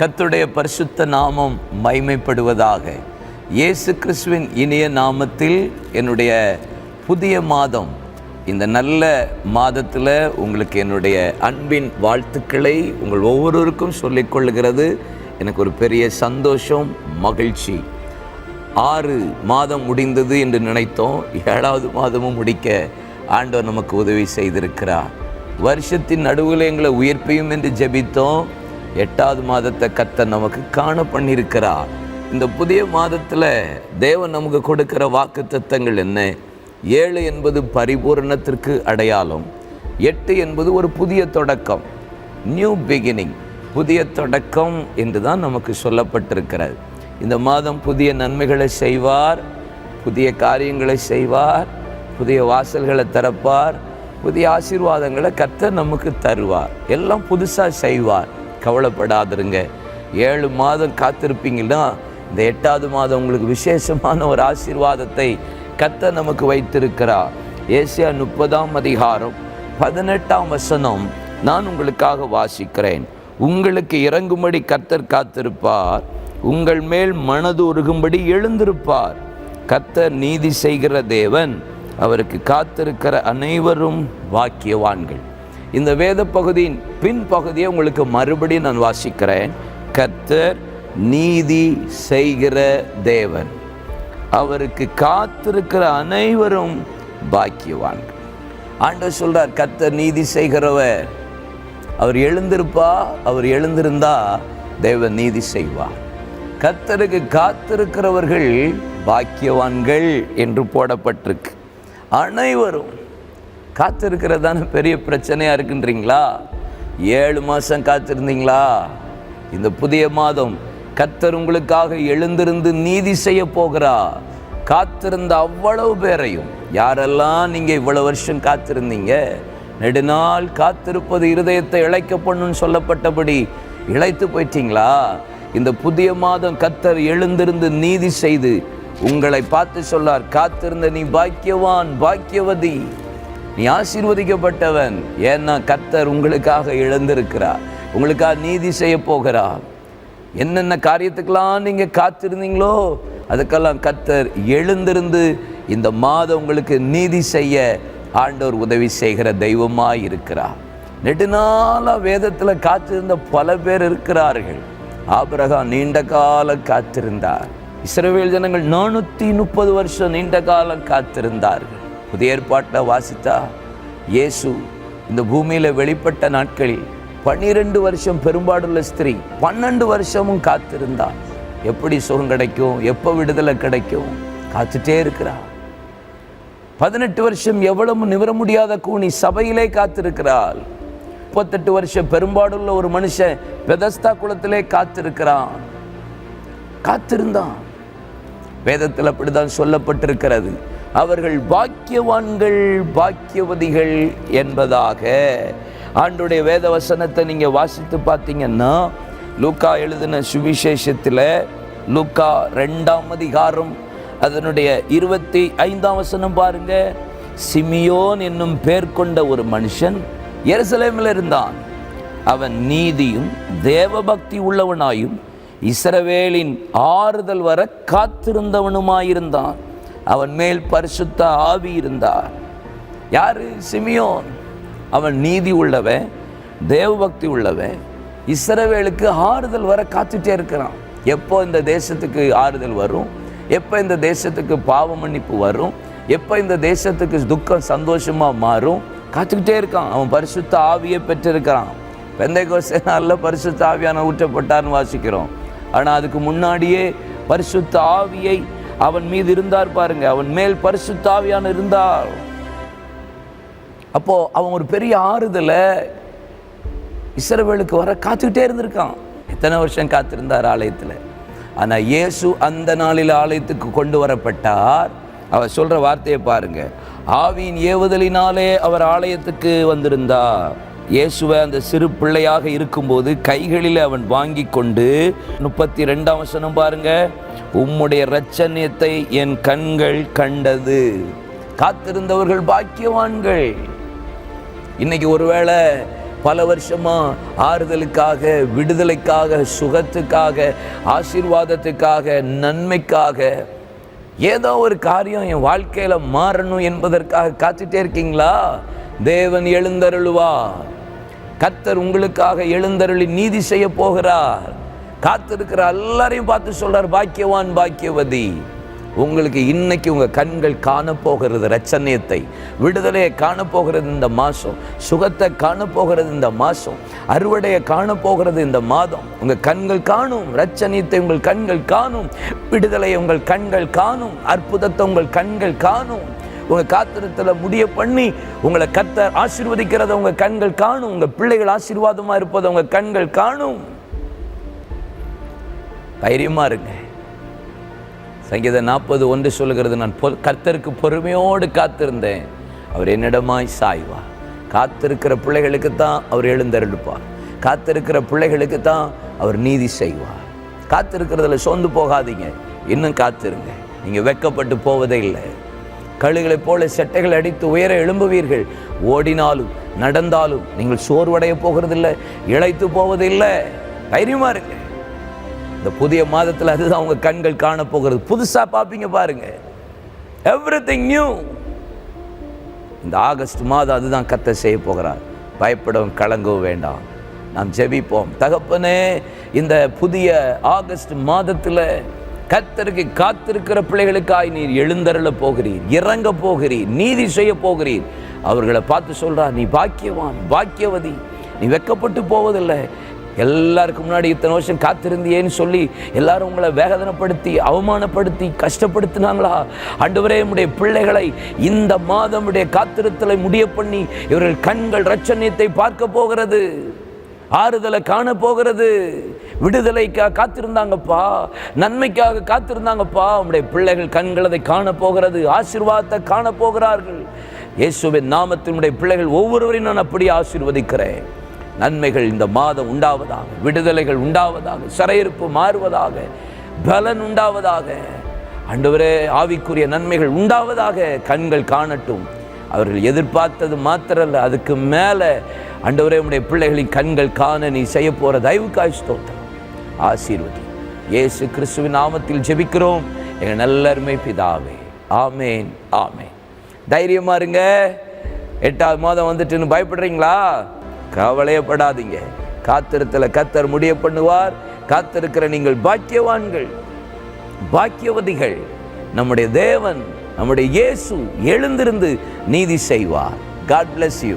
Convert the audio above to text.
கத்துடைய பரிசுத்த நாமம் மைமைப்படுவதாக இயேசு கிறிஸ்துவின் இனிய நாமத்தில் என்னுடைய புதிய மாதம். இந்த நல்ல மாதத்தில் உங்களுக்கு என்னுடைய அன்பின் வாழ்த்துக்களை உங்கள் ஒவ்வொருவருக்கும் சொல்லிக்கொள்ளுகிறது எனக்கு ஒரு பெரிய சந்தோஷம் மகிழ்ச்சி. ஆறு மாதம் முடிந்தது என்று நினைத்தோம். ஏழாவது மாதமும் முடிக்க ஆண்டவர் நமக்கு உதவி செய்திருக்கிறார். வருஷத்தின் நடுவில் எங்களை உயிர்ப்பையும் என்று ஜெபித்தோம். எட்டாவது மாதத்தை கத்த நமக்கு காண பண்ணியிருக்கிறார். இந்த புதிய மாதத்தில் தேவன் நமக்கு கொடுக்கிற வாக்கு தத்தங்கள் என்ன? ஏழு என்பது பரிபூரணத்திற்கு அடையாளம். எட்டு என்பது ஒரு புதிய தொடக்கம். நியூ பிகினிங் புதிய தொடக்கம் என்று தான் நமக்கு சொல்லப்பட்டிருக்கிறது. இந்த மாதம் புதிய நன்மைகளை செய்வார் புதிய காரியங்களை செய்வார் புதிய வாசல்களை திறப்பார் புதிய ஆசீர்வாதங்களை கத்த நமக்கு தருவார். எல்லாம் புதுசாக செய்வார். கவலைப்படாதிருங்க. ஏழு மாதம் காத்திருப்பீங்கன்னா இந்த எட்டாவது மாதம் உங்களுக்கு விசேஷமான ஒரு ஆசீர்வாதத்தை கத்த நமக்கு வைத்திருக்கிறார். ஏசியா முப்பதாம் அதிகாரம் பதினெட்டாம் வசனம் நான் உங்களுக்காக வாசிக்கிறேன். உங்களுக்கு இறங்கும்படி கர்த்தர் காத்திருப்பார். உங்கள் மேல் மனது உருகும்படி எழுந்திருப்பார். கர்த்தர் நீதி செய்கிற தேவன் அவருக்கு காத்திருக்கிற அனைவரும் வாக்கியவான்கள் இந்த வேத பகுதியின் பின்பகுதியை உங்களுக்கு மறுபடியும் நான் வாசிக்கிறேன். கர்த்தர் நீதி செய்கிற தேவன். அவருக்கு காத்திருக்கிற அனைவரும் பாக்கியவான்கள். ஆண்டவர் சொல்றார் கர்த்தர் நீதி செய்கிறவர். அவர் எழுந்திருப்பா அவர் எழுந்திருந்தா தேவன் நீதி செய்வார். கர்த்தருக்கு காத்திருக்கிறவர்கள் பாக்கியவான்கள் என்று போடப்பட்டிருக்கு. அனைவரும் காத்திருக்கிறதான பெரிய பிரச்சனையாக இருக்குன்றீங்களா? ஏழு மாதம் காத்திருந்தீங்களா? இந்த புதிய மாதம் கத்தர் உங்களுக்காக எழுந்திருந்து நீதி செய்ய போகிறா. காத்திருந்த அவ்வளவு பேரையும். யாரெல்லாம் நீங்கள் இவ்வளோ வருஷம் காத்திருந்தீங்க? நெடுநாள் காத்திருப்பது இருதயத்தை இழைக்க பண்ணுன்னு சொல்லப்பட்டபடி இழைத்து போயிட்டீங்களா? இந்த புதிய மாதம் கத்தர் எழுந்திருந்து நீதி செய்து உங்களை பார்த்து சொல்லார் காத்திருந்த நீ பாக்கியவான் பாக்கியவதி. நீ ஆசீர்வதிக்கப்பட்டவன். ஏன்னா கர்த்தர் உங்களுக்காக எழுந்திருக்கிறார். உங்களுக்காக நீதி செய்ய போகிறார். என்னென்ன காரியத்துக்கெல்லாம் நீங்கள் காத்திருந்தீங்களோ அதுக்கெல்லாம் கர்த்தர் எழுந்திருந்து இந்த மாதம் உங்களுக்கு நீதி செய்ய ஆண்டவர் உதவி செய்கிற தெய்வமாக இருக்கிறார். நெடுநாளாக வேதத்தில் காத்திருந்த பல பேர் இருக்கிறார்கள். ஆபிரகாம் நீண்ட காலம் காத்திருந்தார். இஸ்ரவேல் ஜனங்கள் நானூற்றி முப்பது வருஷம் நீண்ட காலம் காத்திருந்தார்கள். புதிய ஏற்பாட்டில் வாசித்தா இயேசு இந்த பூமியில வெளிப்பட்ட நாட்களில் பன்னிரெண்டு வருஷம் பெரும்பாடுள்ள ஸ்திரீ பன்னெண்டு வருஷமும் காத்திருந்தா. எப்படி சுகம் கிடைக்கும்? எப்போ விடுதலை கிடைக்கும்? காத்துட்டே இருக்கிறா. பதினெட்டு வருஷம் எவ்வளவு நிவர முடியாத கூனி சபையிலே காத்திருக்கிறாள். முப்பத்தெட்டு வருஷம் பெரும்பாடுள்ள ஒரு மனுஷன் பெதஸ்தா குளத்திலே காத்திருக்கிறான். காத்திருந்தான். வேதத்தில் அப்படிதான் சொல்லப்பட்டிருக்கிறது. அவர்கள் பாக்கியவான்கள் பாக்கியவதிகள் என்பதாக ஆண்டுடைய வேத வசனத்தை நீங்கள் வாசித்து பார்த்தீங்கன்னா லூக்கா எழுதின சுவிசேஷத்தில் லூக்கா ரெண்டாம் அதிகாரம் அதனுடைய இருபத்தி ஐந்தாம் வசனம் பாருங்க. சிமியோன் என்னும் பேர் கொண்ட ஒரு மனுஷன் எருசலேமில் இருந்தான். அவன் நீதியும் தேவபக்தி உள்ளவனாயும் இஸ்ரவேலின் ஆறுதல் வர காத்திருந்தவனுமாயிருந்தான். அவன் மேல் பரிசுத்த ஆவி இருந்தார். யாரு? சிமியோன். அவன் நீதி உள்ளவன் தேவபக்தி உள்ளவன். இஸ்ரவேலுக்கு ஆறுதல் வர காத்துட்டே இருக்கிறான். எப்போ இந்த தேசத்துக்கு ஆறுதல் வரும்? எப்போ இந்த தேசத்துக்கு பாவ மன்னிப்பு வரும்? எப்போ இந்த தேசத்துக்கு துக்கம் சந்தோஷமாக மாறும்? காத்துக்கிட்டே இருக்கான். அவன் பரிசுத்த ஆவியை பெற்றிருக்கிறான். பெந்தை கோசை நாளில் பரிசுத்த ஆவியான ஊற்றப்பட்டார்னு வாசிக்கிறோம். ஆனால் அதுக்கு முன்னாடியே பரிசுத்த ஆவியை அவன் மீது இருந்தார் பாருங்க. அவன் மேல் பரிசு ஆவியான இருந்தார். அப்போ அவன் ஒரு பெரிய ஆறுதலை இசரவேலுக்கு வர காத்துக்கிட்டே இருந்திருக்கான். எத்தனை வருஷம் காத்திருந்தார் ஆலயத்தில்? ஆனால் இயேசு அந்த நாளில் ஆலயத்துக்கு கொண்டு வரப்பட்டார். அவர் சொல்ற வார்த்தையை பாருங்க. ஆவியின் ஏவுதலினாலே அவர் ஆலயத்துக்கு வந்திருந்தார். இயேசுவை அந்த சிறு பிள்ளையாக இருக்கும்போது கைகளில் அவன் வாங்கி கொண்டு முப்பத்தி ரெண்டாம் வசனம் பாருங்க உம்முடைய இரட்சணியத்தை என் கண்கள் கண்டது. காத்திருந்தவர்கள் பாக்கியவான்கள். இன்னைக்கு ஒருவேளை பல வருஷமா ஆறுதலுக்காக விடுதலைக்காக சுகத்துக்காக ஆசீர்வாதத்துக்காக நன்மைக்காக ஏதோ ஒரு காரியம் என் வாழ்க்கையில மாறணும் என்பதற்காக காத்துட்டே இருக்கீங்களா? தேவன் எழுந்தருளுவா கத்தர் உங்களுக்காக எழுந்தருளி நீதி செய்ய போகிறார். காத்திருக்கிற எல்லாரையும் பார்த்து சொல்றார் பாக்கியவான் பாக்கியவதி உங்களுக்கு இன்னைக்கு உங்கள் கண்கள் காணப்போகிறது ரச்சனையத்தை விடுதலையை காணப்போகிறது இந்த மாதம் சுகத்தை காணப்போகிறது இந்த மாதம் அறுவடையை காணப்போகிறது இந்த மாதம். உங்கள் கண்கள் காணும். ரச்சனையத்தை உங்கள் கண்கள் காணும். விடுதலையை உங்கள் கண்கள் காணும். அற்புதத்தை உங்கள் கண்கள் காணும். உங்கள் காத்திரத்தில் முடிய பண்ணி உங்களை கத்த ஆசீர்வதிக்கிறத உங்க கண்கள் காணும். உங்க பிள்ளைகள் ஆசீர்வாதமா இருப்பதை உங்க கண்கள் காணும். தைரியமா இருங்க. சங்கீதம் நாற்பது ஒன்று சொல்லுகிறது நான் பொ- கர்த்தருக்கு பொறுமையோடு காத்திருந்தேன். அவர் என்னிடமாய் சாய்வா காத்திருக்கிற பிள்ளைகளுக்கு தான் அவர் எழுந்தருளுப்பார். காத்திருக்கிற பிள்ளைகளுக்கு தான் அவர் நீதி செய்வார். காத்திருக்கிறதுல சோர்ந்து போகாதீங்க. இன்னும் காத்திருங்க. நீங்க வெட்கப்பட்டு போவதே இல்லை. கழுகளைப் போல செட்டைகள் அடித்து உயர எழும்புவீர்கள். ஓடினாலும் நடந்தாலும் நீங்கள் சோர்வடைய போகிறதில்லை இழைத்து போவதில்லை. தைரியமாக இருங்க. இந்த புதிய மாதத்தில் அதுதான் உங்கள் கண்கள் காண போகிறது. புதுசா பார்ப்பீங்க பாருங்க. எவ்ரி நியூ இந்த ஆகஸ்ட் மாதம் அதுதான் கத்த செய்ய போகிறார். பயப்படவும் கலங்கவும் வேண்டாம். நாம் ஜெபிப்போம். தகப்பனே இந்த புதிய ஆகஸ்ட் மாதத்தில் கத்தருக்கு காத்திருக்கிற பிள்ளைகளுக்காய் நீர் எழுந்தருள போகிறீர் இறங்க போகிறீர் நீதி செய்ய போகிறீர். அவர்களை பார்த்து சொல்கிறா நீ பாக்கியவான் பாக்கியவதி நீ வெக்கப்பட்டு போவதில்லை. எல்லாருக்கும் முன்னாடி இத்தனை வருஷம் காத்திருந்தியேன்னு சொல்லி எல்லாரும் உங்களை வேதனைப்படுத்தி அவமானப்படுத்தி கஷ்டப்படுத்தினாங்களா? அண்டுவரே உடைய பிள்ளைகளை இந்த மாதம் உடைய காத்திருத்தலை முடிய பண்ணி இவர்கள் கண்கள் ரச்சனியத்தை பார்க்க போகிறது ஆறுதலை காண போகிறது. விடுதலைக்காக காத்திருந்தாங்கப்பா நன்மைக்காக காத்திருந்தாங்கப்பா. உங்களுடைய பிள்ளைகள் கண்களதை அதை காண போகிறது ஆசீர்வாதத்தை காணப்போகிறார்கள். இயேசுவின் நாமத்தினுடைய பிள்ளைகள் ஒவ்வொருவரையும் நான் அப்படி ஆசீர்வதிக்கிறேன். நன்மைகள் இந்த மாதம் உண்டாவதாக விடுதலைகள் உண்டாவதாக சிறையிருப்பு மாறுவதாக பலன் உண்டாவதாக. ஆண்டவரே ஆவிக்குரிய நன்மைகள் உண்டாவதாக கண்கள் காணட்டும். அவர்கள் எதிர்பார்த்தது மாத்திரல்ல அதுக்கு மேலே அண்டவரே உடைய பிள்ளைகளின் கண்கள் காண நீ செய்ய போகிற தயவுக்காய் ஸ்தோத்திரம். ஆசீர்வதி. இயேசு கிறிஸ்துவின் நாமத்தில் ஜெபிக்கிறோம். எங்க நல்லருமை பிதாவே. ஆமேன் ஆமேன். தைரியமா இருங்க. எட்டாவது மாதம் வந்துட்டுன்னு பயப்படுறீங்களா? கவலையப்படாதீங்க. காத்திருத்தல கத்தர் முடிய பண்ணுவார் காத்திருக்கிற நீங்கள் பாக்கியவான்கள் பாக்கியவதிகள். நம்முடைய தேவன் நம்முடைய இயேசு எழுந்திருந்து நீதி செய்வார். God bless you